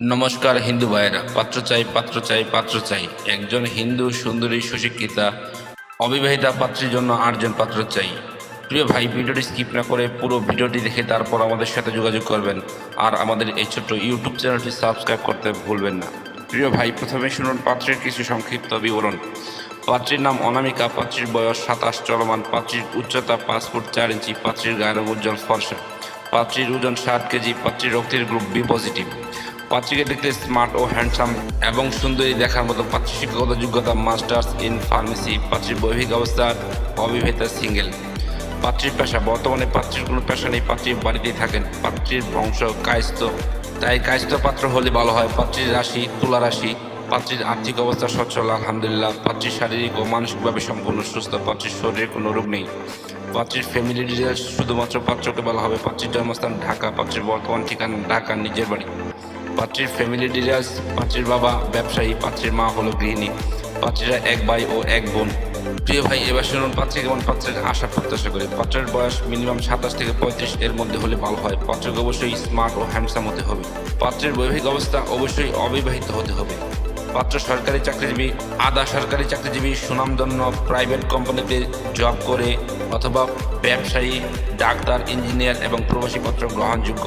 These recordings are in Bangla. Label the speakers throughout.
Speaker 1: নমস্কার হিন্দু ভাইয়েরা, পাত্র চাই পাত্র চাই পাত্র চাই। একজন হিন্দু, সুন্দরী, সুশিক্ষিতা, অবিবাহিতা পাত্রীর জন্য আটজন পাত্র চাই। প্রিয় ভাই, ভিডিওটি স্কিপ না করে পুরো ভিডিওটি দেখে তারপর আমাদের সাথে যোগাযোগ করবেন। আর আমাদের এই ছোট্ট ইউটিউব চ্যানেলটি সাবস্ক্রাইব করতে ভুলবেন না। প্রিয় ভাই, প্রথমে শুনুন পাত্রের কিছু সংক্ষিপ্ত বিবরণ। পাত্রীর নাম অনামিকা, পাত্রীর বয়স সাতাশ, চলমান, পাত্রীর উচ্চতা পাঁচ ফুট চার ইঞ্চি, পাত্রীর গায়ের উজ্জ্বল স্পর্শ পাত্রীর ওজন ষাট কেজি, পাত্রীর রক্তের গ্রুপ বি পজিটিভ পাত্রীকে দেখতে স্মার্ট ও হ্যান্ডসাম এবং সুন্দরী দেখার মতো পাত্রী শিক্ষাগত যোগ্যতা মাস্টার্স ইন ফার্মেসি পাত্রীর বৈবাহিক অবস্থা অবিবাহিতা সিঙ্গেল পাত্রীর পেশা, বর্তমানে পাত্রীর কোনো পেশা নেই পাত্রীর বাড়িতেই থাকেন। পাত্রীর বংশ কায়স্থ। তাই কায়স্থ পাত্র হলে ভালো হয়। পাত্রীর রাশি, তুলা রাশি, পাত্রীর আর্থিক অবস্থা সচ্ছল, আলহামদুলিল্লাহ। পাত্রীর শারীরিক ও মানসিকভাবে সম্পূর্ণ সুস্থ। পাত্রীর শরীরে কোনো রোগ নেই। পাত্রীর ফ্যামিলি ডিটেলস শুধুমাত্র পাত্রকে বলা হবে। পাত্রীর জন্মস্থান ঢাকা। পাত্রীর বর্তমান ঠিকানা ঢাকা নিজের বাড়ি। পাত্রীর ফ্যামিলি ডিটেলস পাত্রীর বাবা ব্যবসায়ী, পাত্রীর মা হলো গৃহিণী, পাত্রীরা এক ভাই ও এক বোন। প্রিয় ভাই, এবার শুনুন পাত্রী কেমন পাত্রের আশা প্রত্যাশা করে। পাত্রের বয়স মিনিমাম সাতাশ থেকে পঁয়ত্রিশ, এর মধ্যে হলে ভালো হয়। পাত্রকে অবশ্যই স্মার্ট ও হ্যান্ডসাম হতে হবে। পাত্রের বৈবাহিক অবস্থা অবশ্যই অবিবাহিত হতে হবে। পাত্র সরকারি চাকরিজীবী, আধা সরকারি চাকরিজীবী, সুনামধন্য প্রাইভেট কোম্পানিতে জব করে অথবা ব্যবসায়ী, ডাক্তার ইঞ্জিনিয়ার এবং প্রবাসী পত্র গ্রহণযোগ্য।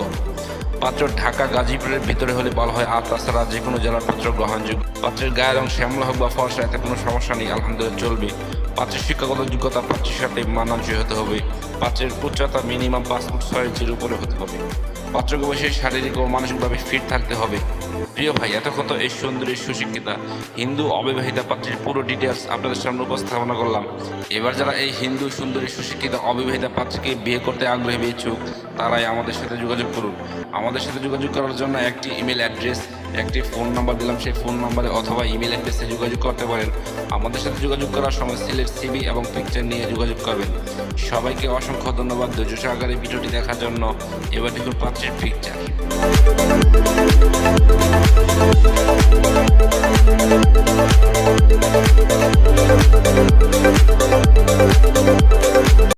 Speaker 1: পাত্র ঢাকা, গাজীপুরের ভিতরে হলে ভালো হয় আর তাছাড়া যে কোনো জেলার পাত্র গ্রহণযোগ্য। পাত্রের গায়ের রং শ্যামলা হোক বা ফর্সা, এতে কোনো সমস্যা নেই, আলহামদুলিল্লাহ চলবে। পাত্রের শিক্ষাগত যোগ্যতা পাত্রের সাথে মানানসই হতে হবে। পাত্রের উচ্চতা মিনিমাম পাঁচ ফুট ছয় ইঞ্চির উপরে হতে হবে। পাত্রকে অবশ্যই শারীরিক ও মানসিকভাবে ফিট থাকতে হবে। প্রিয় ভাই, এতক্ষণ তো এই সুন্দরী সুশিক্ষিতা হিন্দু অবিবাহিতা পাত্রীর পুরো ডিটেলস আপনাদের সামনে উপস্থাপনা করলাম। এবার যারা এই হিন্দু সুন্দরী সুশিক্ষিতা অবিবাহিতা পাত্রীকে বিয়ে করতে আগ্রহী ইচ্ছুক তারাই আমাদের সাথে যোগাযোগ করুন। আমাদের সাথে যোগাযোগ করার জন্য একটি ইমেল অ্যাড্রেস একটি ফোন নাম্বার দিলাম। সেই ফোন নাম্বারে অথবা ইমেল অ্যাড্রেসে যোগাযোগ করতে পারেন। আমাদের সাথে যোগাযোগ করার সময় সিলেট সিবি এবং পিকচার নিয়ে যোগাযোগ করবেন। সবাইকে অসংখ্য ধন্যবাদ ধৈর্য সহকারে ভিডিওটি দেখার জন্য। এবার দেখুন পাত্রের Captain
Speaker 2: Peter.